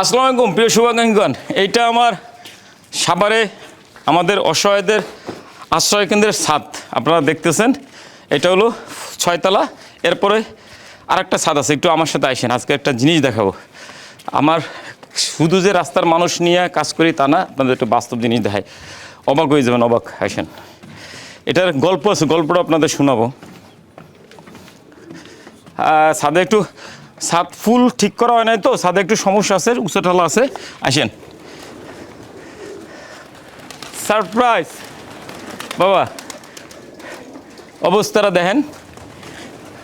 আসসালামু আলাইকুম, প্রিয় শুভাকাঙ্ক্ষীগণ। এইটা আমার সাভারে আমাদের অসহায়দের আশ্রয় কেন্দ্রের ছাদ, আপনারা দেখতেছেন। এটা হলো ছয়তলা, এরপরে আর একটা ছাদ আছে, একটু আমার সাথে আসেন আজকে একটা জিনিস দেখাবো। আমার শুধু যে রাস্তার মানুষ নিয়ে কাজ করি তা না, আপনাদের একটু বাস্তব জিনিস দেখায় অবাক হয়ে যাবেন, অবাক আসেন এটার গল্প আছে, গল্পটা আপনাদের শোনাবো। ছাদে একটু ছাদ ফুল ঠিক করা হয় নাই তো, ছাদে একটু সমস্যা আছে উঁচুটালা আছে। আসেন। সারপ্রাইজ। বাবা, অবস্থাটা দেখেন।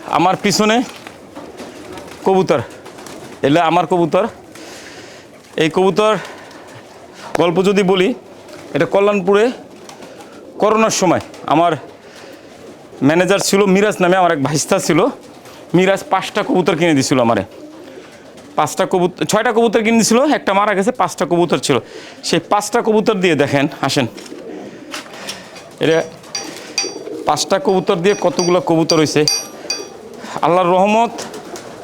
আমার পিছনে কবুতর। এলে আমার কবুতর। এই কবুতর, গল্প যদি বলি, এটা কল্যাণপুরে করোনার সময় আমার ম্যানেজার ছিল, মিরাজ নামে আমার এক ভাইস্তা ছিল। মিরাজ পাঁচটা কবুতর কিনে দিছিল আমারে। পাঁচটা কবুতর ছয়টা কবুতর কিনে দিছিল, একটা মারা গেছে, পাঁচটা কবুতর ছিল। সেই পাঁচটা কবুতর দিয়ে দেখেন, আসেন। এটা পাঁচটা কবুতর দিয়ে কতগুলো কবুতর হয়েছে আল্লাহর রহমত,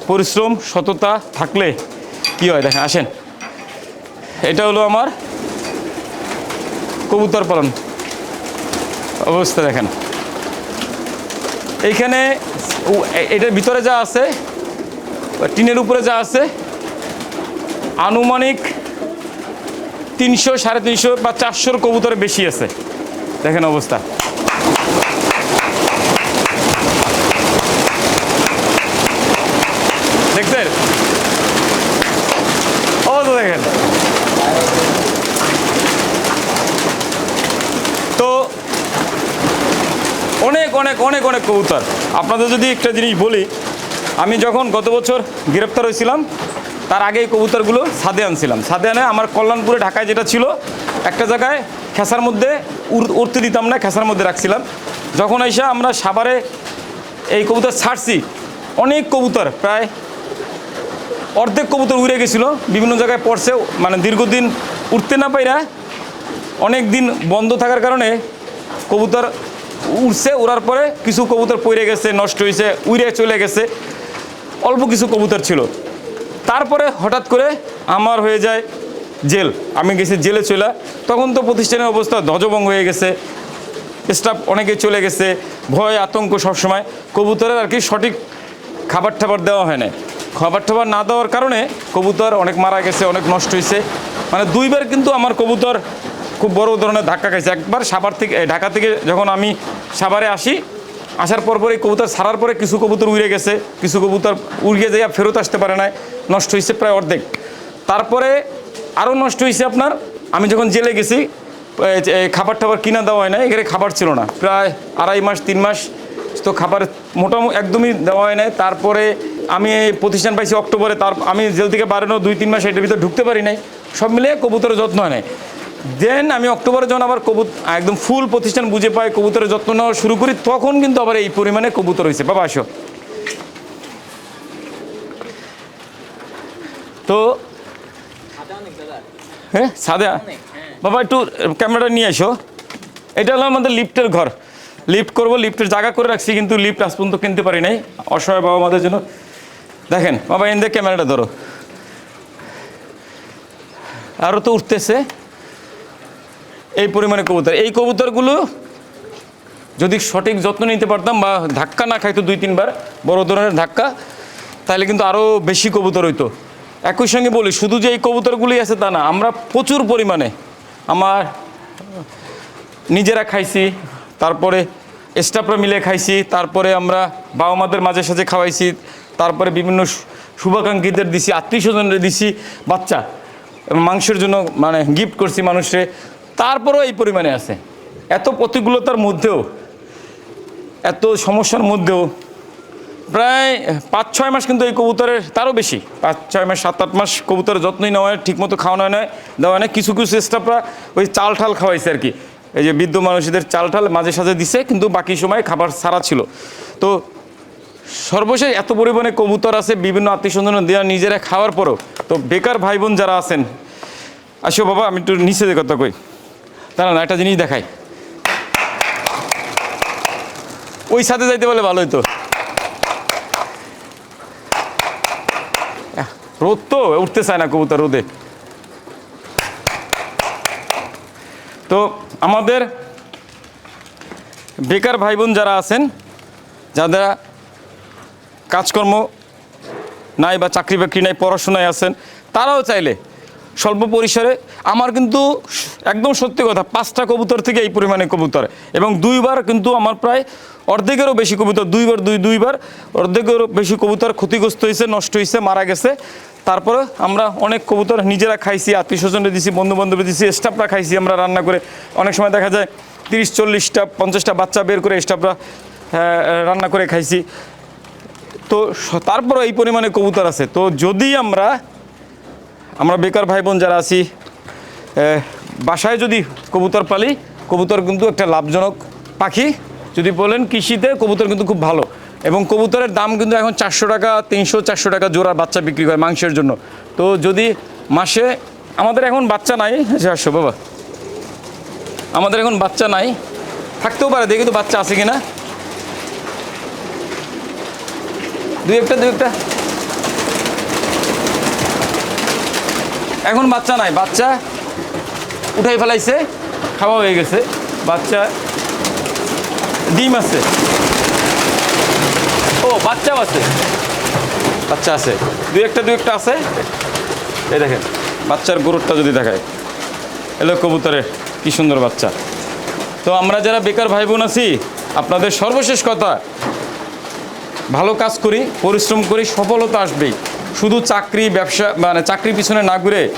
পরিশ্রম, সততা থাকলে কি হয়? দেখেন, আসেন। এটা হলো আমার কবুতর পালন। অবস্থা দেখেন। এইখানে এটার ভিতরে যা আছে টিনের উপরে যা আছে, আনুমানিক তিনশো, সাড়ে তিনশো বা চারশোর কবুতরে বেশি আছে। দেখেন অবস্থা দেখছেন অবস্থা দেখেন তো অনেক অনেক অনেক অনেক কবুতর। আপনাদের যদি একটা জিনিস বলি, আমি যখন গত বছর গ্রেপ্তার হয়েছিলাম, তার আগে এই কবুতরগুলো সাদে আনছিলাম। সাদে আনে আমার কল্যাণপুরে ঢাকায় যেটা ছিল, একটা জায়গায় খেসার মধ্যে উড়- উড়তে দিতাম না, খেসার মধ্যে রাখছিলাম। যখন এসে আমরা সাভারে এই কবুতর ছাড়ছি, অনেক কবুতর, প্রায় অর্ধেক কবুতর উড়ে গেছিল, বিভিন্ন জায়গায় পড়ছে মানে দীর্ঘদিন উঠতে না পাইরা অনেক দিন বন্ধ থাকার কারণে কবুতর উড়ছে, উড়ার পরে কিছু কবুতর পড়ে গেছে, নষ্ট হয়েছে উড়ে চলে গেছে। অল্প কিছু কবুতর ছিল। তারপরে হঠাৎ করে আমার হয়ে যায় জেল। আমি গেছি জেলে চলে তখন তো প্রতিষ্ঠানের অবস্থা ধ্বজভঙ্গ হয়ে গেছে। স্টাফ অনেকে চলে গেছে। ভয়, আতঙ্ক সবসময়। কবুতরের আর কি সঠিক খাবার টাবার দেওয়া হয় না খাবার টাবার না দেওয়ার কারণে কবুতর অনেক মারা গেছে, অনেক নষ্ট হয়েছে মানে দুইবার কিন্তু আমার কবুতর খুব বড় ধরনের ধাক্কা খাইছে। একবার সাভার থেকে ঢাকা থেকে যখন আমি সাভারে আসি, আসার পর পরে কবুতর ছাড়ার পরে কিছু কবুতর উড়ে গেছে, কিছু কবুতর উড়িয়ে যাইয়া ফেরত আসতে পারে না নষ্ট হয়েছে প্রায় অর্ধেক। তারপরে আরও নষ্ট হয়েছে আপনার, আমি যখন জেলে গেছি খাবার টাবার কিনা দেওয়া হয় না এখানে খাবার ছিল না। প্রায় আড়াই মাস, তিন মাস, তো খাবার মোটামুটি একদমই দেওয়া হয় না তারপরে আমি প্রতিষ্ঠান পাইছি অক্টোবরে, তার, আমি জেল থেকে বাড়ানো দুই, তিন মাস এটার ভিতরে ঢুকতে পারি নাই। সব মিলিয়ে কবুতরের যত্ন হয় নাই। দেন আমি অক্টোবরে যখন আবার কবুত, একদম ফুল প্রতিষ্ঠান বুঝে পাই কবুতরের যত্ন নেওয়া শুরু করি, তখন কিন্তু আবার এই পরিমাণে কবুতর হয়েছে বাবা, আসো। তো হ্যাঁ সাদা? বাবা, একটু ক্যামেরাটা নিয়ে এসো এটা হলো আমাদের লিফটের ঘর। লিফট করব, লিফটের জায়গা করে রাখছি, কিন্তু লিফট আজ পর্যন্ত কিনতে পারি নাই। অসহায় বাবা আমাদের জন্য। দেখেন, বাবা, এন দিয়ে ক্যামেরাটা ধরো। আরও তো উঠতেছে। এই পরিমাণে কবুতর। এই কবুতরগুলো যদি সঠিক যত্ন নিতে পারতাম বা ধাক্কা না খাইতো দুই, তিনবার, বড় ধরনের ধাক্কা, তাহলে কিন্তু আরও বেশি কবুতর হইতো। একই সঙ্গে বলি, শুধু যে এই কবুতরগুলি আছে তা না, আমরা প্রচুর পরিমাণে আমার নিজেরা খাইছি, তারপরে স্টাফরা মিলে খাইছি, তারপরে আমরা বাবা মাদের মাঝে সাঝে খাওয়াইছি, তারপরে বিভিন্ন শুভাকাঙ্ক্ষীদের দিছি আত্মীয় স্বজনদের দিছি, বাচ্চা মাংসের জন্য মানে গিফট করছি মানুষে তারপরেও এই পরিমাণে আছে। এত প্রতিকূলতার মধ্যেও, এত সমস্যার মধ্যেও, প্রায় পাঁচ, ছয় মাস কিন্তু এই কবুতরের তারও বেশি। পাঁচ, ছয় মাস, সাত, আট মাস কবুতরের যত্নই নেওয়া হয়, ঠিকমতো খাওয়ানো হয় না। দেওয়া হয় না। কিছু কিছু স্টাফরা ওই চাল ঠাল খাওয়াইছে আর কি। এই যে বৃদ্ধ মানুষদের চাল ঠাল মাঝে সাঝে দিছে, কিন্তু বাকি সময় খাবার সারা ছিল। তো সর্বশেষ এত পরিমাণে কবুতর আছে, বিভিন্ন আত্মীয় স্বজন দেওয়া নিজেরা খাওয়ার পরও। তো বেকার ভাই বোন যারা আছেন, আসো বাবা, আমি একটু নিচে কথা কই। দাঁড়ান, একটা জিনিস দেখাই। ওই সাথে যাইতে বলে ভালো হতো রোদ তো, উঠতে চায় না কবুতর রোদে। তো আমাদের বেকার ভাই বোন যারা আছেন যারা কাজকর্ম নাই বা চাকরি বাকরি নাই, পড়াশোনায় আছেন, তারাও চাইলে স্বল্প পরিসরে। আমার কিন্তু একদম সত্যি কথা, পাঁচটা কবুতর থেকে এই পরিমাণে কবুতর। এবং দুইবার কিন্তু আমার প্রায় অর্ধেকেরও বেশি কবুতর, দুইবার, দুই, দুইবার অর্ধেকেরও বেশি কবুতর ক্ষতিগ্রস্ত হয়েছে, নষ্ট হয়েছে, মারা গেছে। তারপরে আমরা অনেক কবুতর নিজেরা খাইছি আত্মীয় স্বজনরা দিছি বন্ধু বান্ধব দিছি স্টাফরা খাইছি, আমরা রান্না করে অনেক সময় দেখা যায় তিরিশ, চল্লিশটা, পঞ্চাশটা বাচ্চা বের করে স্টাফরা রান্না করে খাইছি। তো তারপরও এই পরিমাণে কবুতর আছে। তো যদি আমরা আমরা বেকার ভাই বোন যারা আছি বাসায় যদি কবুতর পালি, কবুতর কিন্তু একটা লাভজনক পাখি। যদি বলেন কৃষিতে কবুতর কিন্তু খুব ভালো। এবং কবুতরের দাম কিন্তু এখন চারশো টাকা, তিনশো, চারশো টাকা জোড়া বাচ্চা বিক্রি করে মাংসের জন্য। তো যদি মাসে, আমাদের এখন বাচ্চা নাই চারশো বাবা। আমাদের এখন বাচ্চা নাই। থাকতেও পারে, দেখি তো বাচ্চা আছে কিনা। দুই একটা দুই একটা। এখন বাচ্চা নাই, বাচ্চা উঠাই ফেলাইছে, খাওয়া হয়ে গেছে, বাচ্চা ডিম আছে। ও, বাচ্চাও আছে। বাচ্চা আছে, দুই একটা দুই একটা আছে। এই দেখেন, বাচ্চার গরুরটা যদি দেখায় এলো কবুতরের, কি সুন্দর বাচ্চা। তো আমরা যারা বেকার ভাই বোন আছি, আপনাদের সর্বশেষ কথা, ভালো কাজ করি, পরিশ্রম করি, সফলতা আসবেই। শুধু চাকরি ব্যবসা মানে চাকরির পিছনে না ঘুরে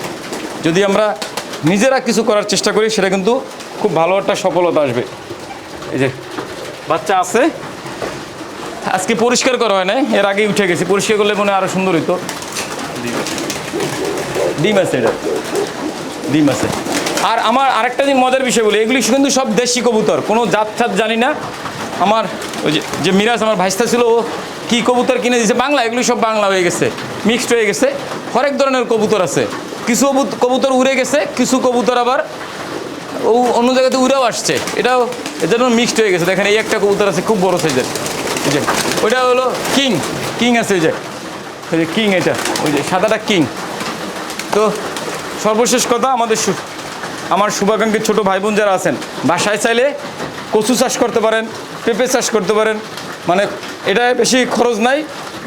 যদি আমরা নিজেরা কিছু করার চেষ্টা করি, সেটা কিন্তু খুব ভালো একটা সফলতা আসবে। এই যে বাচ্চা আছে। আজকে পরিষ্কার করা হয় না এর আগেই উঠে গেছি। পরিষ্কার করলে মনে আরও সুন্দর হইতো। ডিম আছে এটা। ডিম আছে। আর আমার আরেকটা দিন মজার বিষয় বলি, এগুলি কিন্তু সব দেশি কবুতর। কোনো জাত জানি না। আমার ওই যে মিরাজ, আমার ভাইস্তা ছিল, ও কী কবুতর কিনে দিয়েছে বাংলা, এগুলি সব বাংলা হয়ে গেছে মিক্সড হয়ে গেছে। হরেক ধরনের কবুতর আছে। কিছু কবুত- কবুতর উড়ে গেছে, কিছু কবুতর আবার ও অন্য জায়গাতে উড়েও আসছে। এটাও এদের মিক্সড হয়ে গেছে। দেখেন, এই একটা কবুতর আছে, খুব বড় সাইজের যে, ওইটা হলো কিং কিং আছে ওই যে। ওই যে কিং এটা, ওই যে সাদাটা কিং তো সর্বশেষ কথা, আমাদের আমার শুভাকাঙ্ক্ষী ছোট ভাই বোন যারা আছেন, বাসায় চাইলে কচু চাষ করতে পারেন, পেঁপে চাষ করতে পারেন। মানে এটা বেশি খরচ নাই,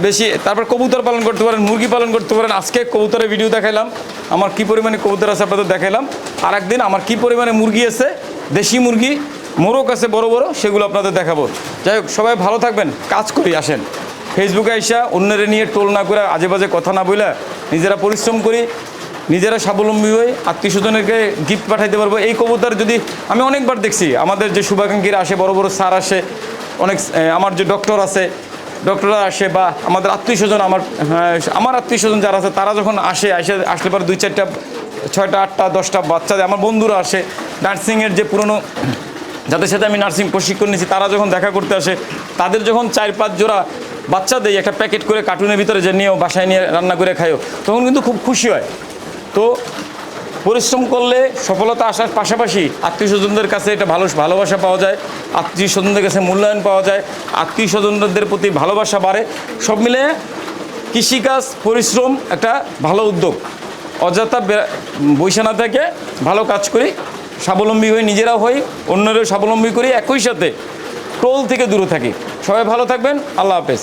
বেশি, তারপর কবুতর পালন করতে পারেন, মুরগি পালন করতে পারেন। আজকে কবুতরের ভিডিও দেখাইলাম, আমার কি পরিমাণে কবুতর আছে আপনাদের দেখাইলাম। আর একদিন আমার কি পরিমাণে মুরগি আছে, দেশি মুরগি, মোরগ আছে বড় বড়, সেগুলো আপনাদের দেখাবো। যাই হোক, সবাই ভালো থাকবেন, কাজ করি আসেন। ফেসবুকে আইসা, অন্যের নিয়ে টোল না করে আজে বাজে কথা না বইলা নিজেরা পরিশ্রম করি, নিজেরা স্বাবলম্বী হয়ে আত্মীয় স্বজনেরকে গিফট পাঠাইতে পারব। এই কবুতর যদি, আমি অনেকবার দেখছি, আমাদের যে শুভাকাঙ্ক্ষীরা আসে, বড় বড় স্যার আসে অনেক আমার যে ডক্টর আছে ডক্টররা আসে বা আমাদের আত্মীয় স্বজন আমার হ্যাঁ, আমার আত্মীয় স্বজন যারা আছে তারা যখন আসে আসে আসলে পরে দুই চারটা ছয়টা আটটা দশটা বাচ্চা আমার বন্ধুরা আসে নার্সিংয়ের যে পুরনো যাদের সাথে আমি নার্সিং প্রশিক্ষণ নিয়েছি তারা যখন দেখা করতে আসে তাদের যখন চার পাঁচ জোড়া বাচ্চা দেয় একটা প্যাকেট করে কার্টুনের ভিতরে যে নিয়েও বাসায় নিয়ে রান্না করে খায়ও তখন কিন্তু খুব খুশি হয়। তো পরিশ্রম করলে সফলতা আসার পাশাপাশি আত্মীয় স্বজনদের কাছে একটা ভালো ভালোবাসা পাওয়া যায়, আত্মীয় স্বজনদের কাছে মূল্যায়ন পাওয়া যায়, আত্মীয় স্বজনদের প্রতি ভালোবাসা বাড়ে। সব মিলে কৃষিকাজ, পরিশ্রম একটা ভালো উদ্যোগ। অযথা বে- বৈশা না থেকে ভালো কাজ করি, স্বাবলম্বী হয়ে নিজেরাও হই, অন্যরাও স্বাবলম্বী করি, একই সাথে টোল থেকে দূরে থাকি। সবাই ভালো থাকবেন, আল্লাহ হাফেজ।